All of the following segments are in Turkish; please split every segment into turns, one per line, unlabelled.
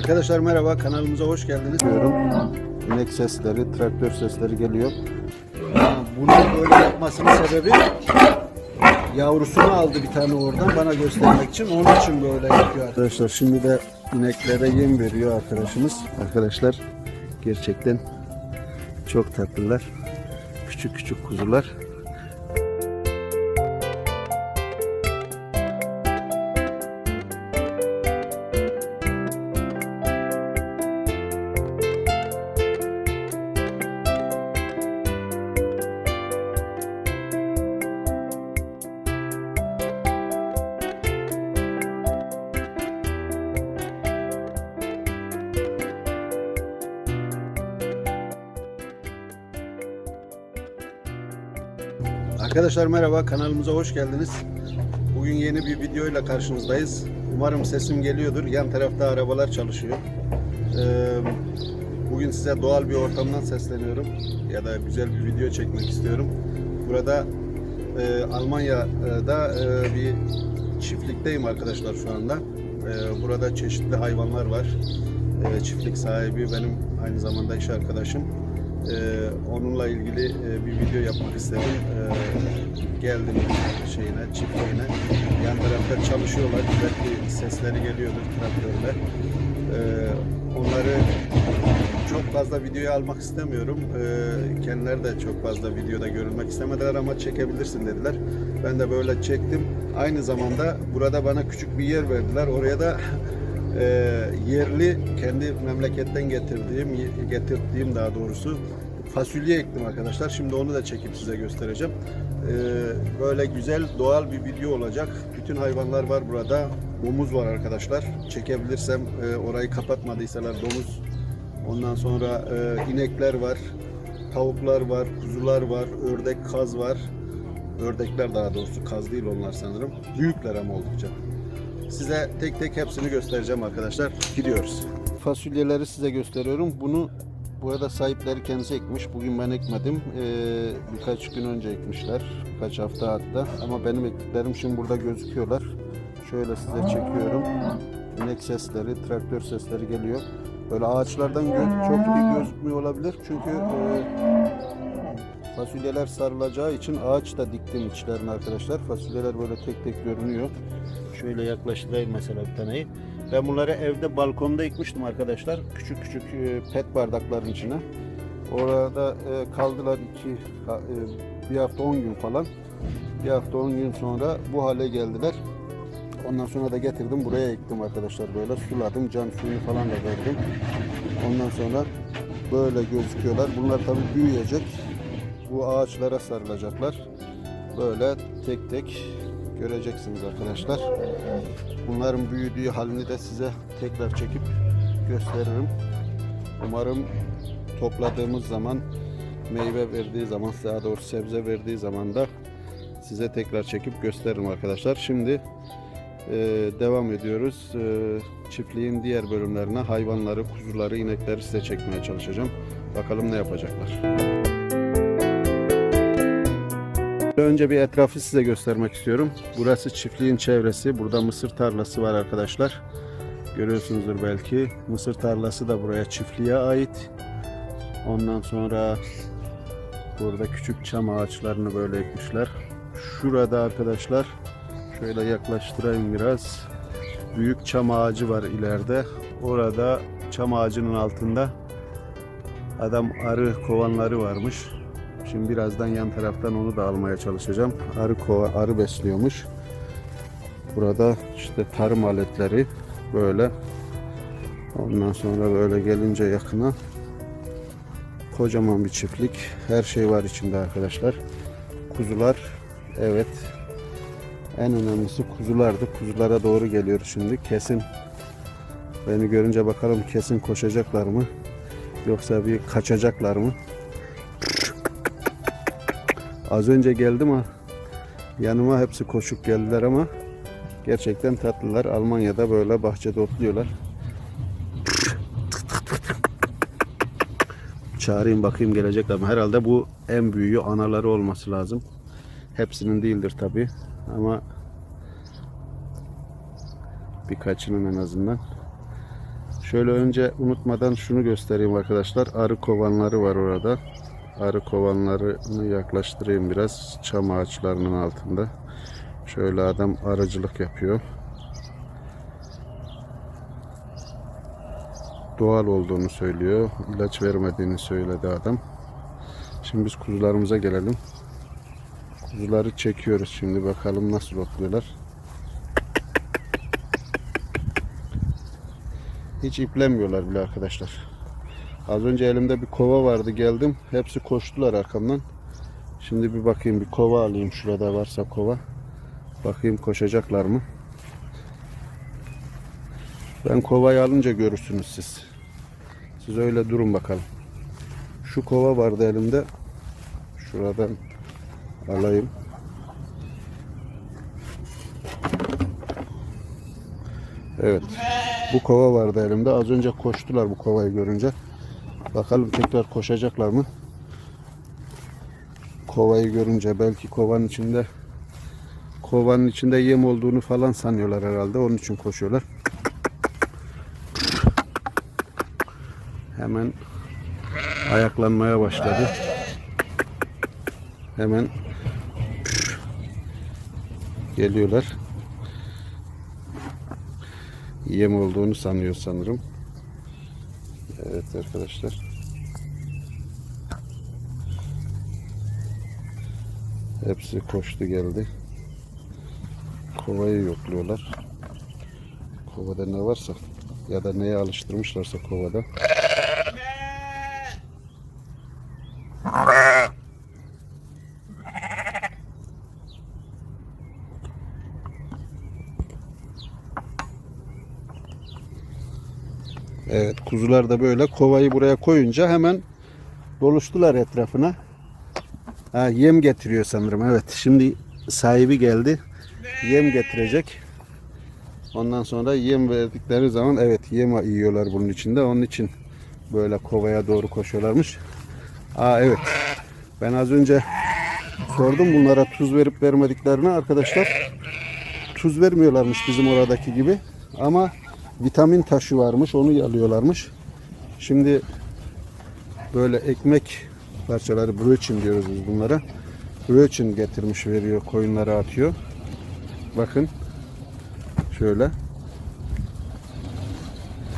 Arkadaşlar merhaba kanalımıza hoş geldiniz. Diyorum. İnek sesleri, traktör sesleri geliyor. Bunu böyle yapmasının sebebi yavrusunu aldı bir tane oradan bana göstermek için. Onun için böyle yapıyor arkadaşlar. Şimdi de ineklere yem veriyor arkadaşımız. Arkadaşlar gerçekten çok tatlılar. Küçük küçük kuzular. Arkadaşlar merhaba kanalımıza hoş geldiniz. Bugün yeni bir videoyla karşınızdayız. Umarım sesim geliyordur. Yan tarafta arabalar çalışıyor. Ee, bugün size doğal bir ortamdan sesleniyorum. Ya da güzel bir video çekmek istiyorum. Burada e, Almanya'da e, bir çiftlikteyim arkadaşlar şu anda. E, burada çeşitli hayvanlar var. Çiftlik sahibi benim aynı zamanda iş arkadaşım. Ee, onunla ilgili e, bir video yapmak istedim. Ee, geldim şeyine, çiftliğine. Yan tarafta çalışıyorlar. Belki sesleri geliyordur traktörle. Ee, onları çok fazla videoya almak istemiyorum. Kendileri de çok fazla videoda görülmek istemediler ama çekebilirsin dediler. Ben de böyle çektim. Aynı zamanda burada bana küçük bir yer verdiler. Oraya da e, yerli kendi memleketten getirdiğim getirdiğim daha doğrusu fasulye ektim arkadaşlar. Şimdi onu da çekip size göstereceğim. E, böyle güzel doğal bir video olacak. Bütün hayvanlar var burada. Domuz var arkadaşlar. Çekebilirsem e, orayı kapatmadıysalar domuz. Ondan sonra e, inekler var. Tavuklar var, kuzular var, ördek, kaz var. Ördekler daha doğrusu kaz değil onlar sanırım. Büyükler ama oldukça. Size tek tek hepsini göstereceğim arkadaşlar. Gidiyoruz. Fasulyeleri size gösteriyorum. Bunu bu arada sahipleri kendisi ekmiş. Bugün ben ekmedim. Ee, birkaç gün önce ekmişler. Birkaç hafta hatta. Ama benim ektiklerim şimdi burada gözüküyorlar. Şöyle size çekiyorum. İnek sesleri, traktör sesleri geliyor. Böyle ağaçlardan gö- çok iyi gözükmüyor olabilir. Çünkü e, fasulyeler sarılacağı için ağaç da diktim içlerine arkadaşlar. Fasulyeler böyle tek tek görünüyor. Şöyle yaklaştırayım mesela bir taneyi. Ben bunları evde balkonda ekmiştim arkadaşlar. Küçük küçük e, pet bardakların içine. Orada e, kaldılar iki, e, bir hafta 10 gün falan. Bir hafta 10 gün sonra bu hale geldiler. Ondan sonra da getirdim buraya ektim arkadaşlar böyle suladım can suyunu falan da verdim. Ondan sonra böyle gözüküyorlar. Bunlar tabii büyüyecek. Bu ağaçlara sarılacaklar. Böyle tek tek göreceksiniz arkadaşlar. Bunların büyüdüğü halini de size tekrar çekip gösteririm. Umarım topladığımız zaman meyve verdiği zaman daha doğrusu sebze verdiği zaman da size tekrar çekip gösteririm arkadaşlar. Şimdi e, devam ediyoruz. E, çiftliğin diğer bölümlerine hayvanları, kuzuları, inekleri size çekmeye çalışacağım. Bakalım ne yapacaklar. Önce bir etrafı size göstermek istiyorum. Burası çiftliğin çevresi. Burada mısır tarlası var arkadaşlar. Görüyorsunuzdur belki. Mısır tarlası da buraya çiftliğe ait. Ondan sonra burada küçük çam ağaçlarını böyle ekmişler. Şurada arkadaşlar şöyle yaklaştırayım biraz. Büyük çam ağacı var ileride. Orada çam ağacının altında adam arı kovanları varmış. Şimdi birazdan yan taraftan onu da almaya çalışacağım. Arı kova, arı besliyormuş. Burada işte tarım aletleri böyle. Ondan sonra böyle gelince yakına kocaman bir çiftlik. Her şey var içinde arkadaşlar. Kuzular evet. En önemlisi kuzulardı. Kuzulara doğru geliyoruz şimdi. Kesin beni görünce bakalım kesin koşacaklar mı? Yoksa bir kaçacaklar mı? Az önce geldim ama yanıma hepsi koşup geldiler ama gerçekten tatlılar. Almanya'da böyle bahçede otluyorlar. Çağırayım bakayım gelecekler mi? Herhalde bu en büyüğü anaları olması lazım. Hepsinin değildir tabi ama birkaçının en azından. Şöyle önce unutmadan şunu göstereyim arkadaşlar. Arı kovanları var orada. Arı kovanlarını yaklaştırayım biraz. Çam ağaçlarının altında. Şöyle adam arıcılık yapıyor. Doğal olduğunu söylüyor. İlaç vermediğini söyledi adam. Şimdi biz kuzularımıza gelelim. Kuzuları çekiyoruz şimdi bakalım nasıl otluyorlar. Hiç iplenmiyorlar bile arkadaşlar. Az önce elimde bir kova vardı geldim. Hepsi koştular arkamdan. Şimdi bir bakayım bir kova alayım şurada varsa kova. Bakayım koşacaklar mı? Ben kovayı alınca görürsünüz siz. Siz öyle durun bakalım. Şu kova vardı elimde. Şuradan alayım. Evet. Bu kova vardı elimde. Az önce koştular bu kovayı görünce. Bakalım tekrar koşacaklar mı? Kovayı görünce belki kovanın içinde kovanın içinde yem olduğunu falan sanıyorlar herhalde. Onun için koşuyorlar. Hemen ayaklanmaya başladı. Hemen geliyorlar. Yem olduğunu sanıyor sanırım. Evet arkadaşlar. Hepsi koştu geldi. Kovayı yokluyorlar. Kovada ne varsa ya da neye alıştırmışlarsa kovada. Evet kuzular da böyle kovayı buraya koyunca hemen doluştular etrafına. Ha, yem getiriyor sanırım. Evet şimdi sahibi geldi. Yem getirecek. Ondan sonra yem verdikleri zaman evet yem yiyorlar bunun içinde. Onun için böyle kovaya doğru koşuyorlarmış. Aa evet. Ben az önce sordum bunlara tuz verip vermediklerini arkadaşlar. Tuz vermiyorlarmış bizim oradaki gibi. Ama vitamin taşı varmış. Onu yalıyorlarmış. Şimdi böyle ekmek parçaları bröçin diyoruz biz bunlara. Bröçin getirmiş veriyor koyunlara atıyor. Bakın şöyle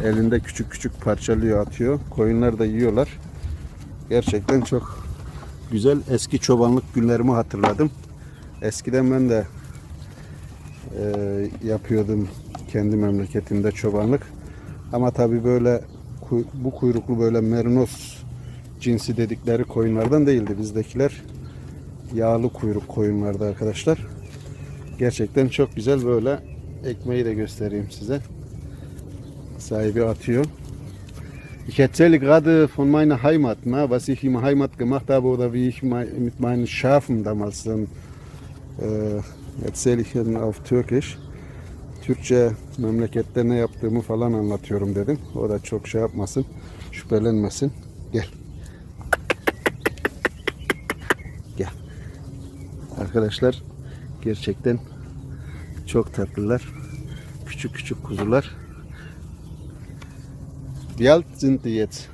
elinde küçük küçük parçalıyor atıyor. Koyunlar da yiyorlar. Gerçekten çok güzel eski çobanlık günlerimi hatırladım. Eskiden ben de e, yapıyordum kendi memleketimde çobanlık. Ama tabi böyle bu kuyruklu böyle merinos cinsi dedikleri koyunlardan değildi. Bizdekiler yağlı kuyruk koyunlardı arkadaşlar. Gerçekten çok güzel böyle ekmeği de göstereyim size. Sahibi atıyor. Ich erzähle gerade von meiner Heimat, ne, was ich in Heimat gemacht habe oder wie ich mit meinen Schafen damals dann äh, erzähle ich auf Türkisch. Türkçe memlekette ne yaptığımı falan anlatıyorum dedim. O da çok şey yapmasın, şüphelenmesin. Gel. Gel. Arkadaşlar gerçekten çok tatlılar. Küçük küçük kuzular. Wie alt sind die jetzt?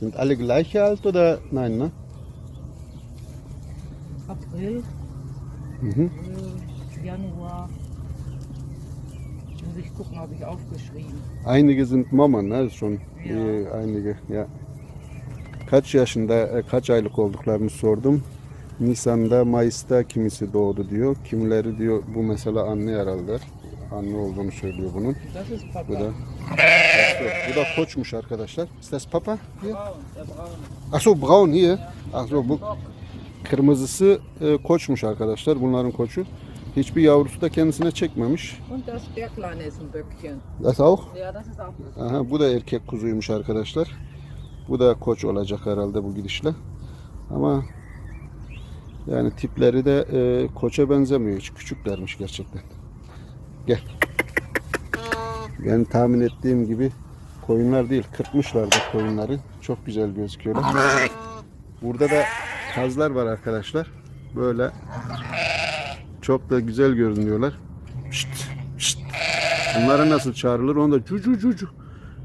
Sind alle gleich alt oder nein, ne?
April,
Mhm.
Januar. Muss ich habe ich aufgeschrieben.
Einige sind Mama, ne? Schon
Ja.
iyi, einige, ya. Kaç yaşında, e, kaç aylık olduklarını sordum. Nisan'da, Mayıs'ta kimisi doğdu diyor. Kimileri diyor bu mesela anne herhalde. Anne olduğunu söylüyor bunun. Bu da bu da koçmuş arkadaşlar. Ist das Papa? Hier?
Braun,
hier. Ach so, bu kırmızısı e, koçmuş arkadaşlar. Bunların koçu. Hiçbir yavrusu da kendisine çekmemiş.
Und das, der Kleine ist ein Böckchen.
Das auch?
Ja, das ist auch
Aha, bu da erkek kuzuymuş arkadaşlar. Bu da koç olacak herhalde bu gidişle. Ama yani tipleri de e, koça benzemiyor. Hiç küçüklermiş gerçekten. Gel. Ben tahmin ettiğim gibi koyunlar değil. Kırpmışlar da koyunları. Çok güzel gözüküyorlar. Burada da kazlar var arkadaşlar. Böyle çok da güzel görünüyorlar. Şşt, şşt. Bunlara nasıl çağrılır? Onu da cucu cucu.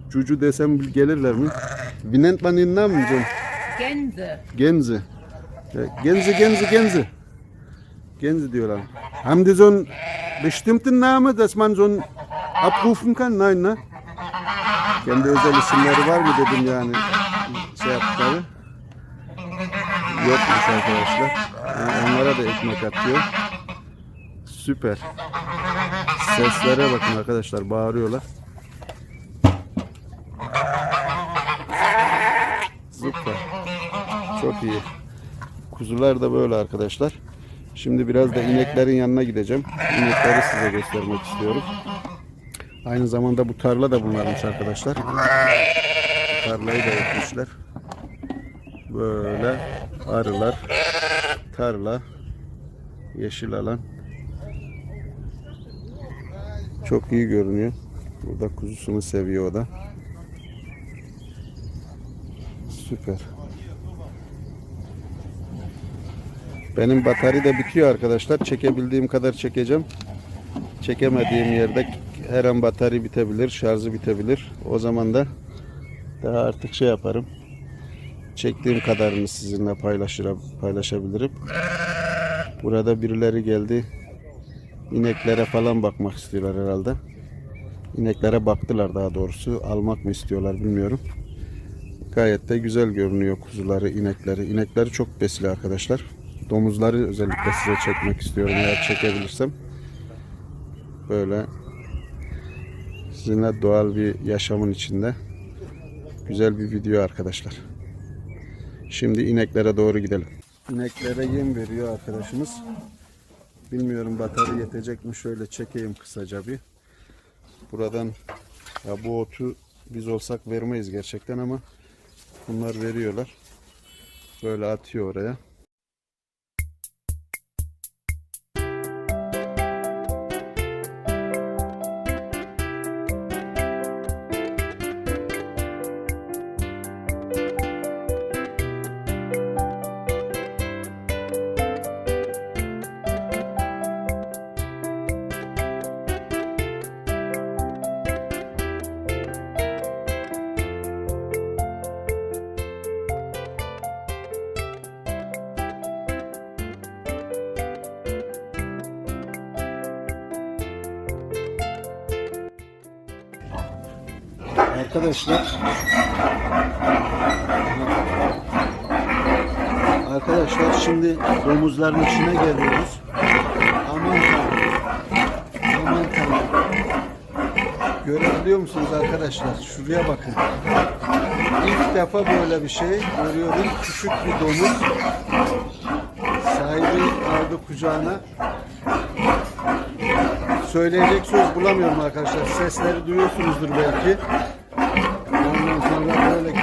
cucu desem gelirler mi? Wie nennt man den Namen so?
Gänse.
Gänse. Ja, Gänse, Gänse, Gänse. Gänse diyorlar. Haben die so einen bestimmten Namen, dass man so einen abrufen kann? Nein, ne? Kendi özel isimleri var mı dedim yani şey yaptıkları. Yokmuş arkadaşlar. Yani onlara da ekmek atıyor. Süper. Seslere bakın arkadaşlar bağırıyorlar. Süper. Çok iyi. Kuzular da böyle arkadaşlar. Şimdi biraz da ineklerin yanına gideceğim. İnekleri size göstermek istiyorum. Aynı zamanda bu tarla da bunlarmış arkadaşlar. Tarlayı da yapmışlar. Böyle arılar, tarla, yeşil alan. Çok iyi görünüyor. Burada kuzusunu seviyor o da. Süper. Benim batarya da bitiyor arkadaşlar. Çekebildiğim kadar çekeceğim. Çekemediğim yerde her an batarya bitebilir, şarjı bitebilir. O zaman da daha artık şey yaparım. Çektiğim kadarını sizinle paylaşır, paylaşabilirim. Burada birileri geldi. İneklere falan bakmak istiyorlar herhalde. İneklere baktılar daha doğrusu. Almak mı istiyorlar bilmiyorum. Gayet de güzel görünüyor kuzuları, inekleri. İnekleri çok besli arkadaşlar. Domuzları özellikle size çekmek istiyorum eğer çekebilirsem. Böyle sizinle doğal bir yaşamın içinde güzel bir video arkadaşlar. Şimdi ineklere doğru gidelim. İneklere yem veriyor arkadaşımız. Bilmiyorum batarya yetecek mi? Şöyle çekeyim kısaca bir. Buradan ya bu otu biz olsak vermeyiz gerçekten ama bunlar veriyorlar. Böyle atıyor oraya. Arkadaşlar Arkadaşlar şimdi domuzların içine geliyoruz. Aman tanrım. Aman tanrım. Görebiliyor musunuz arkadaşlar? Şuraya bakın. İlk defa böyle bir şey görüyorum. Küçük bir domuz. Sahibi aldı kucağına. Söyleyecek söz bulamıyorum arkadaşlar. Sesleri duyuyorsunuzdur belki.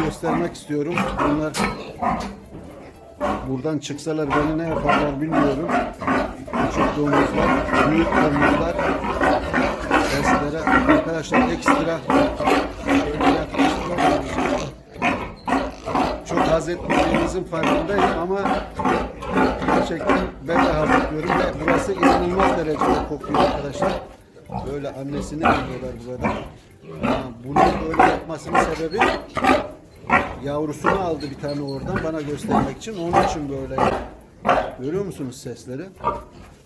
Göstermek istiyorum. Bunlar buradan çıksalar beni ne yaparlar bilmiyorum. Küçük domuzlar, büyük domuzlar. Seslere arkadaşlar ekstra Çok haz etmediğimizin farkındayım ama gerçekten ben de haz etmiyorum ve burası inanılmaz derecede kokuyor arkadaşlar. Böyle annesini biliyorlar burada. Ha, Bunu böyle yapmasının sebebi yavrusunu aldı bir tane oradan bana göstermek için. Onun için böyle. Görüyor musunuz sesleri?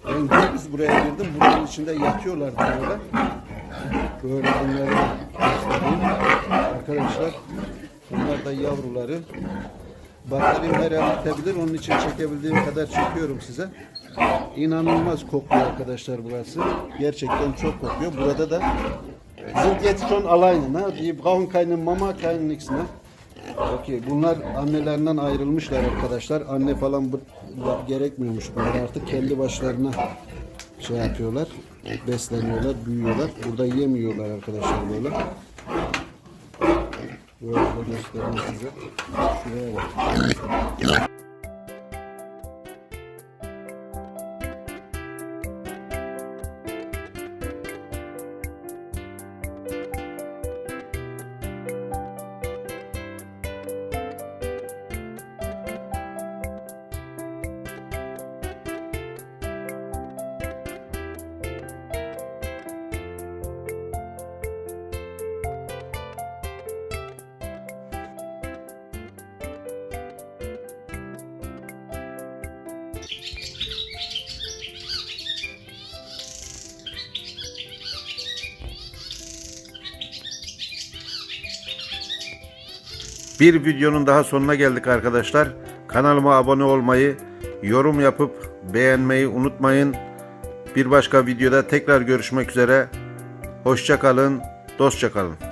Ben gündüz buraya girdim. Buranın içinde yatıyorlardı böyle. Böyle bunları göstereyim. Arkadaşlar bunlar da yavruları. Bataryam her an bitebilir. Onun için çekebildiğim kadar çekiyorum size. İnanılmaz kokuyor arkadaşlar burası. Gerçekten çok kokuyor. Burada da sind jetzt schon Mama, kein nix? Okey. Bunlar annelerinden ayrılmışlar arkadaşlar. Anne falan bu, gerekmiyormuş bunlar artık kendi başlarına şey yapıyorlar. Besleniyorlar, büyüyorlar. Burada yemiyorlar arkadaşlar böyle. Böyle göstereyim size. Şuraya bak. Bir videonun daha sonuna geldik arkadaşlar. Kanalıma abone olmayı, yorum yapıp beğenmeyi unutmayın. Bir başka videoda tekrar görüşmek üzere. Hoşça kalın, dostça.